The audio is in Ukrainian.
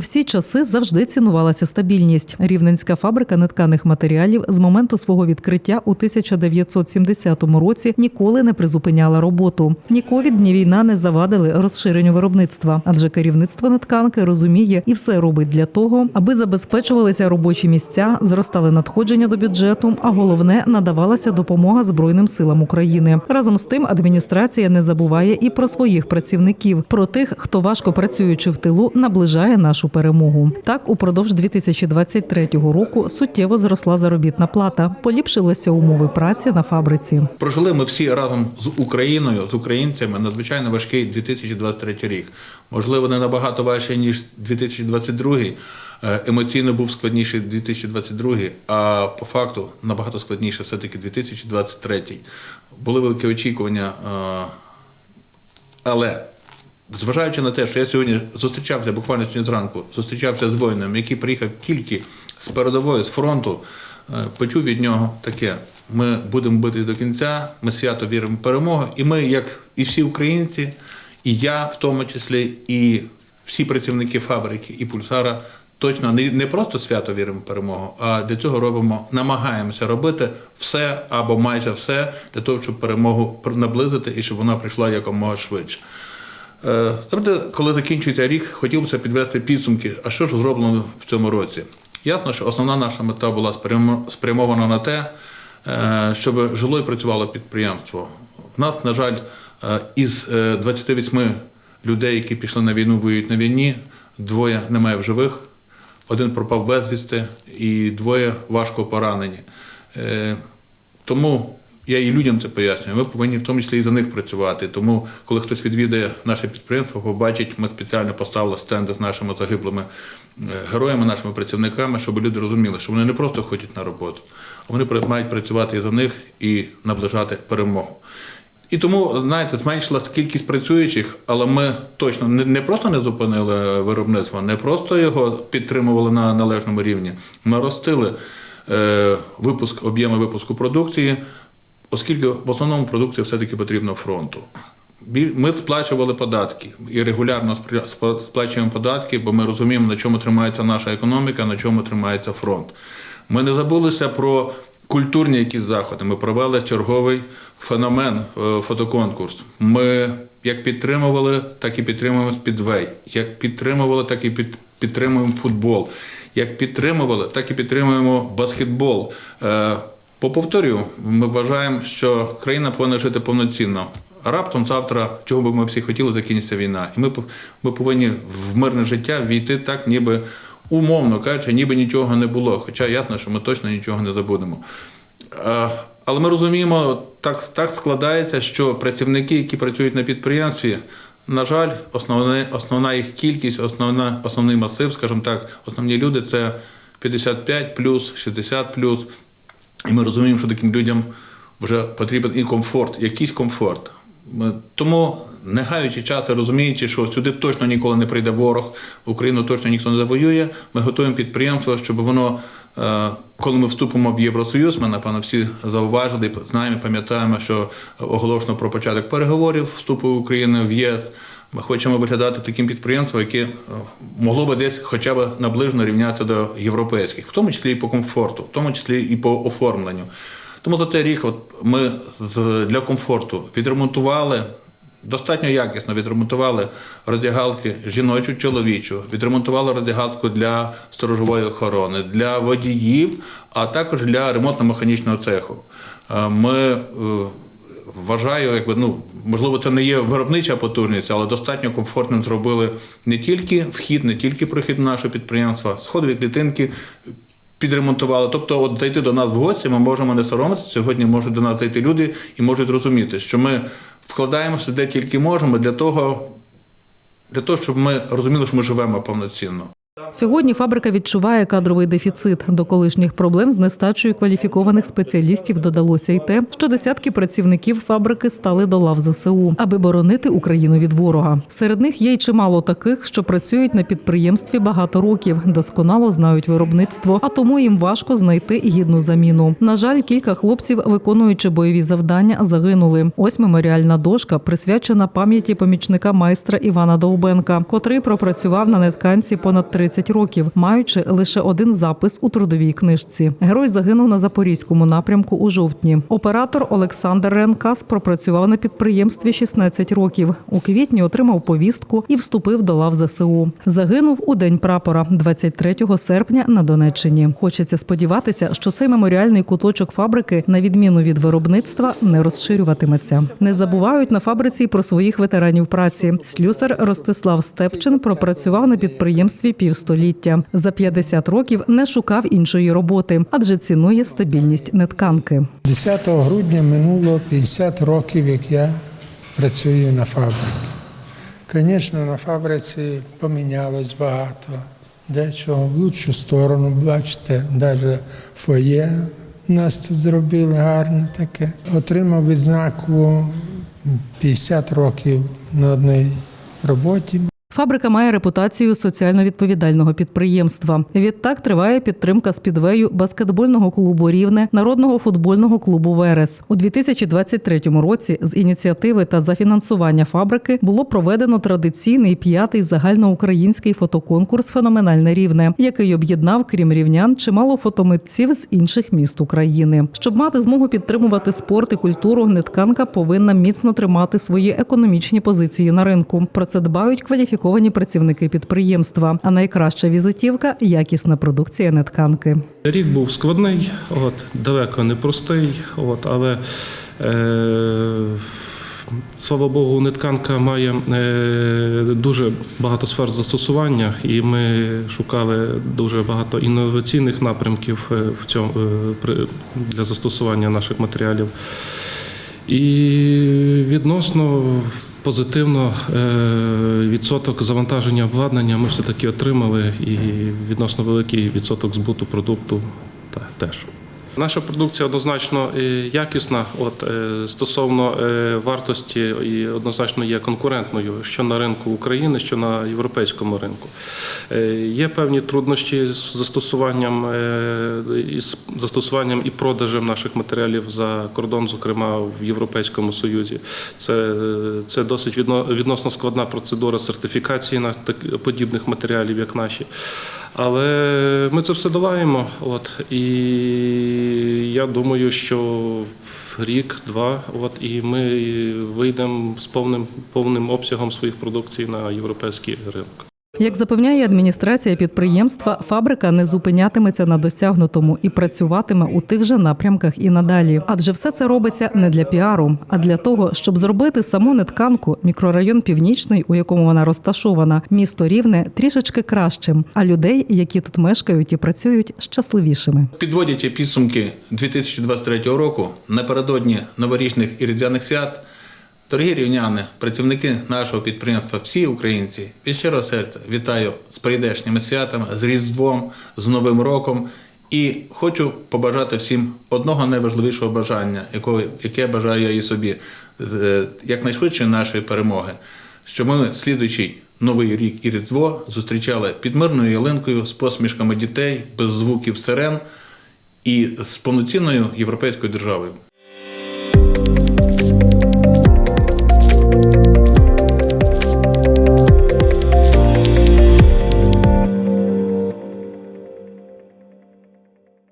всі часи завжди цінувалася стабільність. Рівненська фабрика нетканих матеріалів з моменту свого відкриття у 1970 році ніколи не призупиняла роботу. Ні ковід, ні війна не завадили розширенню виробництва, адже керівництво нетканки розуміє і все робить для того, аби забезпечувалися робочі місця, зростали надходження до бюджету, а головне надавалася допомога Збройним силам України. Разом з тим адміністрація не забуває і про своїх працівників, про тих, хто важко працюючи в тилу, наближає нашу перемогу. Так, упродовж 2023 року суттєво зросла заробітна плата, поліпшилися умови праці на фабриці. Прожили ми всі разом з Україною, з українцями надзвичайно важкий 2023 рік. Можливо, не набагато важче, ніж 2022. Е, Емоційно був складніший 2022, а по факту набагато складніше все-таки 2023. Були великі очікування, е, але зважаючи на те, що я сьогодні зустрічався буквально сьогодні зранку, зустрічався з воїном, який приїхав тільки з передової, з фронту, е, почув від нього таке: ми будемо бити до кінця, ми свято віримо в перемогу, і ми, як і всі українці, і я в тому числі, і всі працівники фабрики і пульсара. Точно не, не просто свято віримо в перемогу, а для цього робимо, намагаємося робити все або майже все для того, щоб перемогу наблизити і щоб вона прийшла якомога швидше. Е, Тобто, коли закінчується рік, хотілося підвести підсумки, а що ж зроблено в цьому році. Ясно, що основна наша мета була спрямована на те, е, щоб жило і працювало підприємство. У нас, на жаль, е, із е, 28 людей, які пішли на війну, воюють на війні, двоє немає в живих, один пропав безвісти і двоє важко поранені. Тому я і людям це пояснюю. Ми повинні в тому числі і за них працювати. Тому, коли хтось відвідає наше підприємство, побачить, ми спеціально поставили стенди з нашими загиблими е, героями, нашими працівниками, щоб люди розуміли, що вони не просто ходять на роботу, а вони мають працювати і за них і наближати перемогу. І тому, знаєте, зменшилась кількість працюючих, але ми точно не, просто не зупинили виробництво, не просто його підтримували на належному рівні. Ми ростили е, випуск, об'єми випуску продукції, оскільки в основному продукція все-таки потрібна фронту. Ми сплачували податки і регулярно сплачуємо податки, бо ми розуміємо, на чому тримається наша економіка, на чому тримається фронт. Ми не забулися про культурні якісь заходи. Ми провели черговий феномен е, фотоконкурс. Ми як підтримували, так і підтримуємо спідвей. Як підтримували, так і під, підтримуємо футбол. Як підтримували, так і підтримуємо баскетбол. Поповторю, ми вважаємо, що країна повинна жити повноцінно. Раптом завтра, чого би ми всі хотіли, закінчиться війна. І ми, ми повинні в мирне життя війти так, ніби умовно кажучи, ніби нічого не було. Хоча ясно, що ми точно нічого не забудемо. Але ми розуміємо, так, так складається, що працівники, які працюють на підприємстві, на жаль, основне, основна їх кількість, основна, основний масив, скажімо так, основні люди це 55 плюс, 60 плюс. І ми розуміємо, що таким людям вже потрібен і комфорт, якийсь комфорт. Тому, не гаючи часу, розуміючи, що сюди точно ніколи не прийде ворог, Україну точно ніхто не завоює, ми готуємо підприємство, щоб воно, е, коли ми вступимо в Євросоюз, ми, напевно, всі зауважили, знаємо, пам'ятаємо, що оголошено про початок переговорів вступу України в ЄС. Ми хочемо виглядати таким підприємством, яке е, могло би десь хоча б наближено рівнятися до європейських, в тому числі і по комфорту, в тому числі і по оформленню. Тому за цей рік от ми для комфорту відремонтували. Достатньо якісно відремонтували роздягалки жіночу, чоловічу, відремонтували роздягалку для сторожової охорони, для водіїв, а також для ремонтно-механічного цеху. Е, Ми е, вважаю, якби ну можливо, це не є виробнича потужність, але достатньо комфортним зробили не тільки вхід, не тільки прохід нашого підприємства, сходові клітинки підремонтували. Тобто, от зайти до нас в гості, ми можемо не соромитися. Сьогодні можуть до нас зайти люди і можуть зрозуміти, що ми вкладаємося де тільки можемо для того, для того, щоб ми розуміли, що ми живемо повноцінно. Сьогодні фабрика відчуває кадровий дефіцит. До колишніх проблем з нестачею кваліфікованих спеціалістів додалося й те, що десятки працівників фабрики стали до лав ЗСУ, аби боронити Україну від ворога. Серед них є й чимало таких, що працюють на підприємстві багато років, досконало знають виробництво, а тому їм важко знайти гідну заміну. На жаль, кілька хлопців, виконуючи бойові завдання, загинули. Ось меморіальна дошка, присвячена пам'яті помічника майстра Івана Довбенка, котрий пропрацював на нетканці понад 30 років, маючи лише один запис у трудовій книжці. Герой загинув на запорізькому напрямку у жовтні. Оператор Олександр Ренкас пропрацював на підприємстві 16 років. У квітні отримав повістку і вступив до лав ЗСУ. Загинув у день прапора, 23 серпня на Донеччині. Хочеться сподіватися, що цей меморіальний куточок фабрики, на відміну від виробництва, не розширюватиметься. Не забувають на фабриці про своїх ветеранів праці. Слюсар Ростислав Степчин пропрацював на підприємстві півстоліття. За 50 років не шукав іншої роботи, адже цінує стабільність нетканки. 10 грудня минуло 50 років, як я працюю на фабриці. Звісно, на фабриці помінялось багато. Дечого в лучшу сторону, бачите, навіть фоє нас тут зробили гарне таке. Отримав відзнаку 50 років на одній роботі. Фабрика має репутацію соціально відповідального підприємства. Відтак триває підтримка спідвею баскетбольного клубу Рівне, народного футбольного клубу Верес. У 2023 році з ініціативи та за фінансування фабрики було проведено традиційний п'ятий загальноукраїнський фотоконкурс Феноменальне рівне, який об'єднав, крім рівнян, чимало фотомитців з інших міст України. Щоб мати змогу підтримувати спорт і культуру, гнитканка повинна міцно тримати свої економічні позиції на ринку. Про це дбають кваліфіковані працівники підприємства. А найкраща візитівка якісна продукція нетканки. Рік був складний, от, далеко не простий, от, але е, слава Богу, нетканка має е, дуже багато сфер застосування, і ми шукали дуже багато інноваційних напрямків е, в цьому, е, для застосування наших матеріалів. І відносно позитивно е, відсоток завантаження обладнання ми все-таки отримали, і відносно великий відсоток збуту продукту теж. Наша продукція однозначно е, якісна. От е, стосовно е, вартості і однозначно є конкурентною що на ринку України, що на європейському ринку. Є певні труднощі з застосуванням із застосуванням і продажем наших матеріалів за кордон, зокрема в Європейському Союзі. Це, це досить відносно складна процедура сертифікації на подібних матеріалів, як наші. Але ми це все долаємо. От і я думаю, що рік-два, от і ми вийдемо з повним повним обсягом своїх продукцій на європейський ринок. Як запевняє адміністрація підприємства, фабрика не зупинятиметься на досягнутому і працюватиме у тих же напрямках і надалі. Адже все це робиться не для піару, а для того, щоб зробити саму нетканку, мікрорайон Північний, у якому вона розташована, місто рівне трішечки кращим, а людей, які тут мешкають і працюють, щасливішими. Підводячи підсумки 2023 року, напередодні новорічних і різдвяних свят, дорогі рівняни, працівники нашого підприємства, всі українці, від щирого серця вітаю з прийдешніми святами, з Різдвом, з Новим роком. І хочу побажати всім одного найважливішого бажання, яке бажаю я і собі, з е, якнайшвидшої нашої перемоги, щоб ми слідуючий новий рік і Різдво зустрічали під мирною ялинкою з посмішками дітей, без звуків сирен і з повноцінною європейською державою.